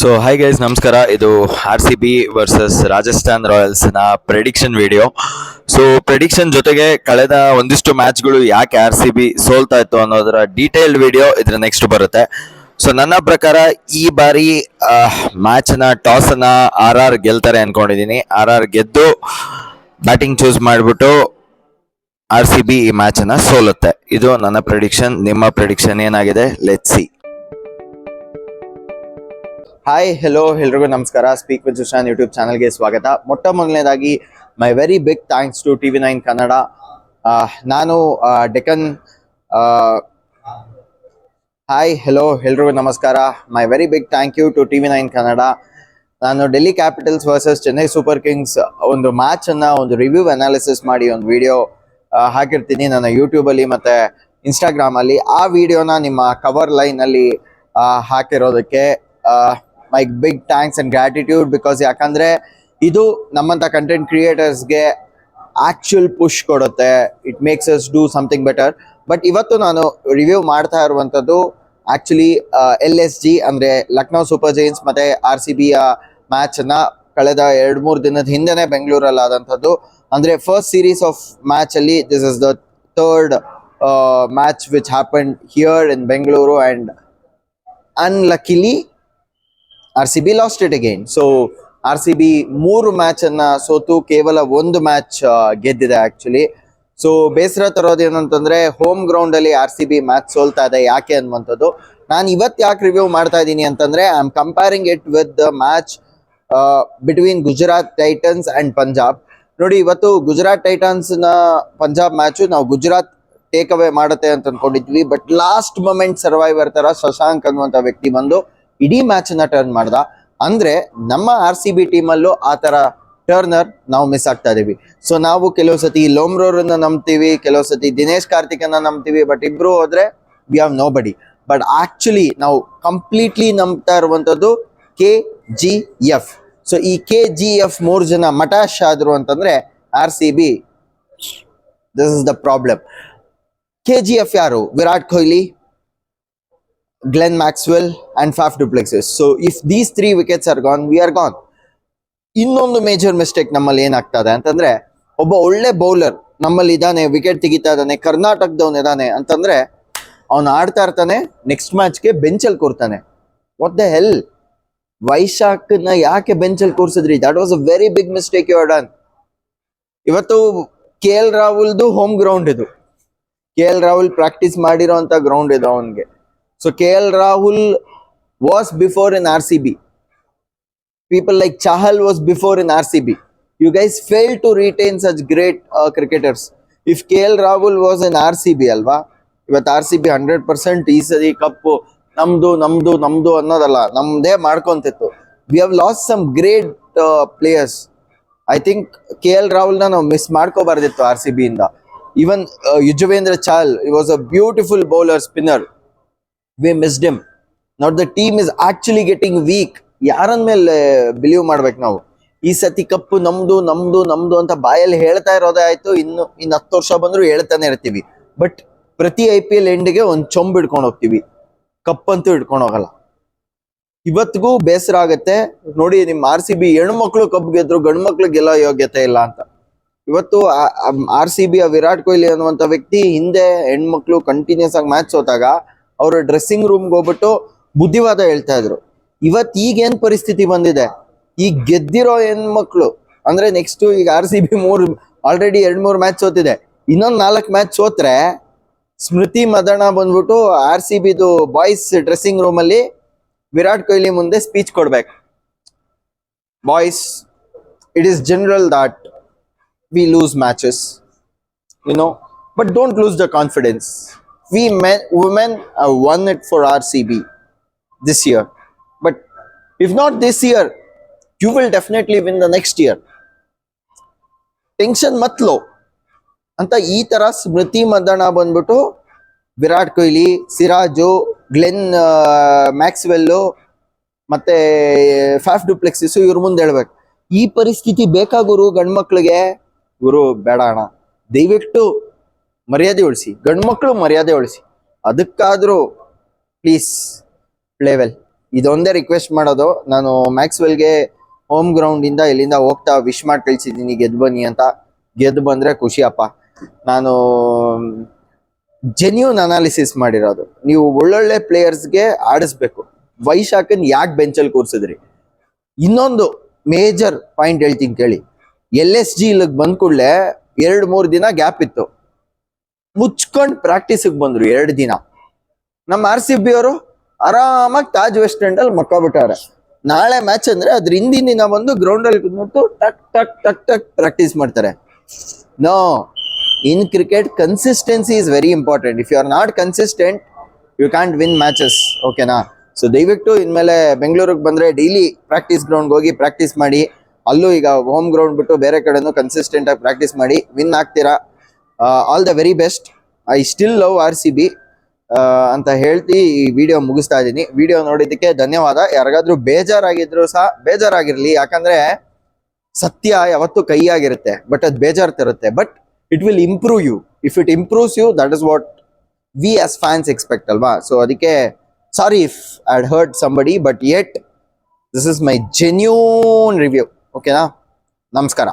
So high guys ನಮಸ್ಕಾರ. ಇದು R C B versus Rajasthan ರಾಯಲ್ಸ್ನ prediction video so prediction ಜೊತೆಗೆ ಕಳೆದ ಒಂದಿಷ್ಟು ಮ್ಯಾಚ್ಗಳು ಯಾಕೆ ಆರ್ ಸಿ ಬಿ ಸೋಲ್ತಾ ಇತ್ತು ಅನ್ನೋದರ ಡೀಟೇಲ್ಡ್ ವಿಡಿಯೋ ಇದ್ರ ನೆಕ್ಸ್ಟ್ ಬರುತ್ತೆ. ಸೊ ನನ್ನ ಪ್ರಕಾರ ಈ ಬಾರಿ ಮ್ಯಾಚ್ನ ಟಾಸ್ ಅನ್ನ ಆರ್ ಆರ್ ಗೆಲ್ತಾರೆ ಅನ್ಕೊಂಡಿದೀನಿ. ಆರ್ ಆರ್ ಗೆದ್ದು ಬ್ಯಾಟಿಂಗ್ ಚೂಸ್ ಮಾಡಿಬಿಟ್ಟು ಆರ್ ಸಿ ಬಿ ಈ ಮ್ಯಾಚನ್ನು ಸೋಲುತ್ತೆ. ಇದು ನನ್ನ ಪ್ರೆಡಿಕ್ಷನ್ ನಿಮ್ಮ ಪ್ರೆಡಿಕ್ಷನ್ ಏನಾಗಿದೆ? ಲೆಟ್ ಸಿ ಹಾಯ್ ಹೆಲೋ ಎಲ್ರಿಗೂ ನಮಸ್ಕಾರ. ಸ್ಪೀಕ್ ವಿತ್ ಸುಶಾನ್ ಯೂಟ್ಯೂಬ್ ಚಾನಲ್ಗೆ ಸ್ವಾಗತ. ಮೊಟ್ಟ ಮೊದಲನೇದಾಗಿ my very big thanks to T V nine Kannada ನಾನು ಡೆಕನ್ ಹಾಯ್ ಹೆಲೋ ಎಲ್ರಿಗೂ ನಮಸ್ಕಾರ. My very big thank you to T V nine Kannada ನಾನು Delhi capitals versus Chennai super kings ಒಂದು ಮ್ಯಾಚನ್ನು ಒಂದು ರಿವ್ಯೂ ಅನಾಲಿಸಿಸ್ ಮಾಡಿ, ಒಂದು ವಿಡಿಯೋ ಹಾಕಿರ್ತೀನಿ ನನ್ನ ಯೂಟ್ಯೂಬಲ್ಲಿ ಮತ್ತು ಇನ್ಸ್ಟಾಗ್ರಾಮಲ್ಲಿ ಆ ವಿಡಿಯೋನ ನಿಮ್ಮ ಕವರ್ ಲೈನಲ್ಲಿ ಹಾಕಿರೋದಕ್ಕೆ my big thanks and gratitude because ಯಾಕಂದರೆ ಇದು ನಮ್ಮಂಥ ಕಂಟೆಂಟ್ ಕ್ರಿಯೇಟರ್ಸ್ಗೆ ಆಕ್ಚುಯಲ್ ಪುಷ್ ಕೊಡುತ್ತೆ. It makes us do something better but ಇವತ್ತು ನಾನು ರಿವ್ಯೂ ಮಾಡ್ತಾ ಇರುವಂಥದ್ದು ಆ್ಯಕ್ಚುಲಿ ಎಲ್ ಎಸ್ ಜಿ ಅಂದರೆ ಲಕ್ನೋ ಸೂಪರ್ ಜೈನ್ಸ್ ಮತ್ತು ಆರ್ ಸಿ ಬಿಯ ಮ್ಯಾಚ್ ಅನ್ನ ಕಳೆದ ಎರಡು ಮೂರು ದಿನದ ಹಿಂದೆನೆ ಬೆಂಗಳೂರಲ್ಲಿ ಆದಂಥದ್ದು ಅಂದರೆ first series of ಮ್ಯಾಚಲ್ಲಿ this is the third match which happen here in Bengaluru and unluckily R C B lost it again so R C B ಮೂರು ಮ್ಯಾಚ್ ಅನ್ನ ಸೋತು ಕೇವಲ ಒಂದು ಮ್ಯಾಚ್ ಗೆದ್ದಿದೆ ಆಕ್ಚುಲಿ ಸೊ ಬೇಸರ ತರೋದು ಏನಂತಂದ್ರೆ ಹೋಮ್ ಗ್ರೌಂಡ್ ಅಲ್ಲಿ ಆರ್ ಸಿ ಬಿ ಮ್ಯಾಚ್ ಸೋಲ್ತಾ ಇದೆ ಯಾಕೆ ಅನ್ನುವಂಥದ್ದು. ನಾನು ಇವತ್ತು ಯಾಕೆ ರಿವ್ಯೂ ಮಾಡ್ತಾ ಇದ್ದೀನಿ ಅಂತಂದ್ರೆ I am comparing it with the match between Gujarat Titans and Punjab ನೋಡಿ, ಇವತ್ತು ಗುಜರಾತ್ ಟೈಟನ್ಸ್ನ ಪಂಜಾಬ್ ಮ್ಯಾಚು ನಾವು ಗುಜರಾತ್ ಟೇಕ್ ಅವೇ ಮಾಡುತ್ತೆ ಅಂತ ಅನ್ಕೊಂಡಿದ್ವಿ ಬಟ್ ಲಾಸ್ಟ್ ಮೊಮೆಂಟ್ ಸರ್ವೈವರ್ ತರ ಶಶಾಂಕ್ ಅನ್ನುವಂತ ವ್ಯಕ್ತಿ ಬಂದು ಇಡೀ ಮ್ಯಾಚ್ ಟರ್ನ್ ಮಾಡ್ದ. ಅಂದ್ರೆ ನಮ್ಮ ಆರ್ ಸಿ ಬಿ ಟೀಮ್ ಆ ತರ ಟರ್ನರ್ ನಾವು ಮಿಸ್ ಆಗ್ತಾ ಇದೀವಿ. ಸೊ ನಾವು ಕೆಲವು ಸತಿ ಲೋಮ್ರೋರನ್ನ ನಂಬ್ತೀವಿ, ಕೆಲವು ಸತಿ ದಿನೇಶ್ ಕಾರ್ತಿಕನ್ನ ನಂಬ್ತೀವಿ ಬಟ್ ಇಬ್ರು ಹೋದ್ರೆ we have nobody but actually ನಾವು ಕಂಪ್ಲೀಟ್ಲಿ ನಂಬ್ತಾ ಇರುವಂತದ್ದು ಕೆ ಜಿ ಎಫ್ ಸೊ ಈ ಕೆ ಜಿ ಎಫ್ ಮೂರು ಜನ ಮಟಾಶ್ ಆದ್ರು ಅಂತಂದ್ರೆ R C B this is the problem K G F ಯಾರು? Virat Kohli Glenn Maxwell and Faf duplexes. So if these three wickets are gone we are gone ಇನ್ನೊಂದು major mistake ನಮ್ಮಲ್ಲಿ ಏನಾಗ್ತದೆ ಅಂತಂದ್ರೆ, ಒಬ್ಬ ಒಳ್ಳೆ ಬೌಲರ್ ನಮ್ಮಲ್ಲಿ ಇದ್ದಾನೆ ವಿಕೆಟ್ ತೆಗಿತಾ ಇದ್ದಾನೆ ಕರ್ನಾಟಕದವನು ಇದ್ದಾನೆ ಅಂತಂದ್ರೆ, ಅವನು ಆಡ್ತಾ ಇರ್ತಾನೆ ನೆಕ್ಸ್ಟ್ ಮ್ಯಾಚ್ಗೆ ಬೆಂಚಲ್ಲಿ ಕೂರ್ತಾನೆ. ವಾಟ್ ದ ಹೆಲ್ ವೈಶಾಖನ ಯಾಕೆ ಬೆಂಚಲ್ಲಿ ಕೂರ್ಸಿದ್ರಿ? That was a very big mistake you done ಇವತ್ತು ಕೆ ಎಲ್ ರಾಹುಲ್ದು ಹೋಮ್ ಗ್ರೌಂಡ್ ಇದು. ಕೆ ಎಲ್ ರಾಹುಲ್ ಪ್ರಾಕ್ಟೀಸ್ ಅಂತ ಗ್ರೌಂಡ್ ಇದು ಅವನಿಗೆ. Rahul was before in R C B people like Chahal was before in RCB. You guys failed to retain such great uh, cricketers. If KL Rahul was in RCB ಅಲ್ವಾ ಇವತ್ತು R C B hundred percent ಈ ಸರಿ cup ನಮ್ದು ನಮ್ದು ನಮ್ದು ಅನ್ನೋದಲ್ಲ ನಮ್ದೇ ಮಾಡ್ಕೊಂತಿತ್ತು. We have lost some great players I think K L ರಾಹುಲ್ನ ನಾವು ಮಿಸ್ ಮಾಡ್ಕೋಬಾರ್ದಿತ್ತು R C ಬಿಯಿಂದ even Yuzvendra Chahal he was a beautiful bowler spinner we missed him not the team is actually getting weak ಯಾರನ್ ಮೇಲೆ believe ಮಾಡ್ಬೇಕು ನಾವು? ಈ ಸತಿ ಕಪ್ಪು ನಮ್ದು ನಮ್ದು ನಮ್ದು ಅಂತ ಬಾಯಲ್ಲಿ ಹೇಳ್ತಾ ಇರೋದೇ ಆಯ್ತು. ಇನ್ನು ಇನ್ನು ಹತ್ತು ವರ್ಷ ಬಂದ್ರು ಹೇಳ್ತಾನೆ ಇರ್ತೀವಿ. ಬಟ್ ಪ್ರತಿ ಐ ಪಿ ಎಲ್ ಎಂಡ್ಗೆ ಒಂದ್ ಚೊಂಬ್ ಹಿಡ್ಕೊಂಡು ಹೋಗ್ತೀವಿ. ಕಪ್ ಅಂತೂ ಹಿಡ್ಕೊಂಡು ಹೋಗಲ್ಲ. ಇವತ್ತಿಗೂ ಬೇಸರ ಆಗತ್ತೆ. ನೋಡಿ, ನಿಮ್ ಆರ್ ಸಿ ಬಿ ಹೆಣ್ಮಕ್ಳು ಕಪ್ ಗೆದ್ರು ಗಂಡು ಮಕ್ಳು ಗೆಲ್ಲೋ ಯೋಗ್ಯತೆ ಇಲ್ಲ ಅಂತ. ಇವತ್ತು R C B Virat Kohli ಅನ್ನುವಂತ ವ್ಯಕ್ತಿ ಹಿಂದೆ ಹೆಣ್ಮಕ್ಳು ಕಂಟಿನ್ಯೂಸ್ ಆಗಿ ಮ್ಯಾಚ್ ಸೋತಾಗ ಅವ್ರ ಡ್ರೆಸ್ಸಿಂಗ್ ರೂಮ್ಗೆ ಹೋಗ್ಬಿಟ್ಟು ಬುದ್ಧಿವಾದ ಹೇಳ್ತಾ ಇದ್ರು. ಇವತ್ ಈಗ ಏನ್ ಪರಿಸ್ಥಿತಿ ಬಂದಿದೆ? ಈಗ ಗೆದ್ದಿರೋ ಹೆಣ್ಮಕ್ಳು, ಅಂದ್ರೆ ನೆಕ್ಸ್ಟ್ ಈಗ ಆರ್ ಸಿ ಬಿ ಮೂರ್ ಆಲ್ರೆಡಿ ಎರಡ್ ಮೂರ್ ಮ್ಯಾಚ್ ಸೋತಿದೆ. ಇನ್ನೊಂದ್ ನಾಲ್ಕು ಮ್ಯಾಚ್ ಸೋತ್ರೆ, ಸ್ಮೃತಿ ಮದಣ ಬಂದ್ಬಿಟ್ಟು ಆರ್ ಸಿ ಬಿದು ಬಾಯ್ಸ್ ಡ್ರೆಸ್ಸಿಂಗ್ ರೂಮ್ ಅಲ್ಲಿ ವಿರಾಟ್ ಕೊಹ್ಲಿ ಮುಂದೆ ಸ್ಪೀಚ್ ಕೊಡ್ಬೇಕು. Boys it is general that we lose matches you know but don't lose the confidence. We men, women have won it for rcb this year. But if not this year, you will definitely win the next year. Tension ಮತ್ಲೋ ಅಂತ ಈ ತರ ಸ್ಮೃತಿ ಮಂದಣ್ಣ ಬಂದ್ಬಿಟ್ಟು Virat Kohli, Siraj, Glenn Maxwell, ಮತ್ತೆ, Faf ಡುಪ್ಲೆಕ್ಸಿಸು ಇವ್ರ ಮುಂದೆ ಹೇಳ್ಬೇಕು. ಈ ಪರಿಸ್ಥಿತಿ ಬೇಕಾ ಗುರು ಗಂಡ್ಮಕ್ಳಿಗೆ? ಗುರು ಬೇಡ ಅಣ್ಣ. ದಯವಿಟ್ಟು ಮರ್ಯಾದೆ ಉಳಿಸಿ ಗಂಡ್ಮಕ್ಳು ಮರ್ಯಾದೆ ಉಳಿಸಿ. ಅದಕ್ಕಾದ್ರೂ ಪ್ಲೀಸ್ ಪ್ಲೇವೆಲ್ ಇದೊಂದೇ ರಿಕ್ವೆಸ್ಟ್ ಮಾಡೋದು. ನಾನು ಮ್ಯಾಕ್ಸ್ವೆಲ್ಗೆ ಹೋಮ್ ಗ್ರೌಂಡ್ ಇಂದ ಇಲ್ಲಿಂದ ಹೋಗ್ತಾ ವಿಶ್ ಮಾಡಿ ಕಳಿಸಿದ್ದೀನಿ, ಗೆದ್ದು ಬನ್ನಿ ಅಂತ. ಗೆದ್ದು ಬಂದ್ರೆ ಖುಷಿಯಪ್ಪ ನಾನು ಜೆನ್ಯೂನ್ ಅನಾಲಿಸಿಸ್ ಮಾಡಿರೋದು. ನೀವು ಒಳ್ಳೊಳ್ಳೆ ಪ್ಲೇಯರ್ಸ್ಗೆ ಆಡಿಸ್ಬೇಕು. ವೈಶಾಖನ್ ಯಾಕೆ ಬೆಂಚಲ್ಲಿ ಕೂರ್ಸಿದ್ರಿ? ಇನ್ನೊಂದು ಮೇಜರ್ ಪಾಯಿಂಟ್ ಹೇಳ್ತೀನಿ ಕೇಳಿ. ಎಲ್ ಎಸ್ ಜಿ ಇಲ್ಲಿಗೆ ಬಂದ ಕೂಡಲೇ ಎರಡು ಮೂರು ದಿನ ಗ್ಯಾಪ್ ಇತ್ತು. ಮುಚ್ಕೊಂಡು ಪ್ರಾಕ್ಟೀಸಿಗೆ ಬಂದ್ರು ಎರಡು ದಿನ. ನಮ್ಮ ಆರ್ ಸಿ ಬಿ ಅವರು ಆರಾಮಾಗಿ ತಾಜ್ ವೆಸ್ಟ್ ಎಂಡ್ ಅಲ್ಲಿ ನಾಳೆ ಮ್ಯಾಚ್ ಅಂದ್ರೆ ಅದ್ರ ಹಿಂದಿನ ದಿನ ಬಂದು ಗ್ರೌಂಡ್ ಅಲ್ಲಿ ಟಕ್ ಟಕ್ ಟಕ್ ಟಕ್ ಪ್ರಾಕ್ಟೀಸ್ ಮಾಡ್ತಾರೆ. No in cricket consistency is very important if you are not consistent you can't win matches ಓಕೆನಾ ಸೊ ದಯವಿಟ್ಟು ಇನ್ಮೇಲೆ ಬೆಂಗಳೂರಿಗೆ ಬಂದ್ರೆ ಡೈಲಿ ಪ್ರಾಕ್ಟೀಸ್ ಗ್ರೌಂಡ್ಗೆ ಹೋಗಿ ಪ್ರಾಕ್ಟೀಸ್ ಮಾಡಿ, ಅಲ್ಲೂ ಈಗ ಹೋಮ್ ಗ್ರೌಂಡ್ ಬಿಟ್ಟು ಬೇರೆ ಕಡೆನೂ ಕನ್ಸಿಸ್ಟೆಂಟ್ ಆಗಿ ಪ್ರಾಕ್ಟೀಸ್ ಮಾಡಿ ವಿನ್ ಆಗ್ತೀರಾ? All the very best I still love R C B ಅಂತ ಹೇಳ್ತಿ ಈ ವಿಡಿಯೋ ಮುಗಿಸ್ತಾ ಇದ್ದೀನಿ ವಿಡಿಯೋ ನೋಡಿದ್ದಕ್ಕೆ ಧನ್ಯವಾದ. ಯಾರಿಗಾದ್ರೂ ಬೇಜಾರಾಗಿದ್ರು ಸಹ ಬೇಜಾರಾಗಿರ್ಲಿ. ಯಾಕಂದ್ರೆ ಸತ್ಯ ಯಾವತ್ತೂ ಕೈಯಾಗಿರುತ್ತೆ ಬಟ್ ಅದು ಬೇಜಾರು ತರುತ್ತೆ but it will improve you if it improves you that is what we as fans expect ಅಲ್ವಾ? ಸೊ ಅದಕ್ಕೆ sorry if I'd hurt somebody but yet this is my genuine review ಓಕೆನಾ ನಮಸ್ಕಾರ.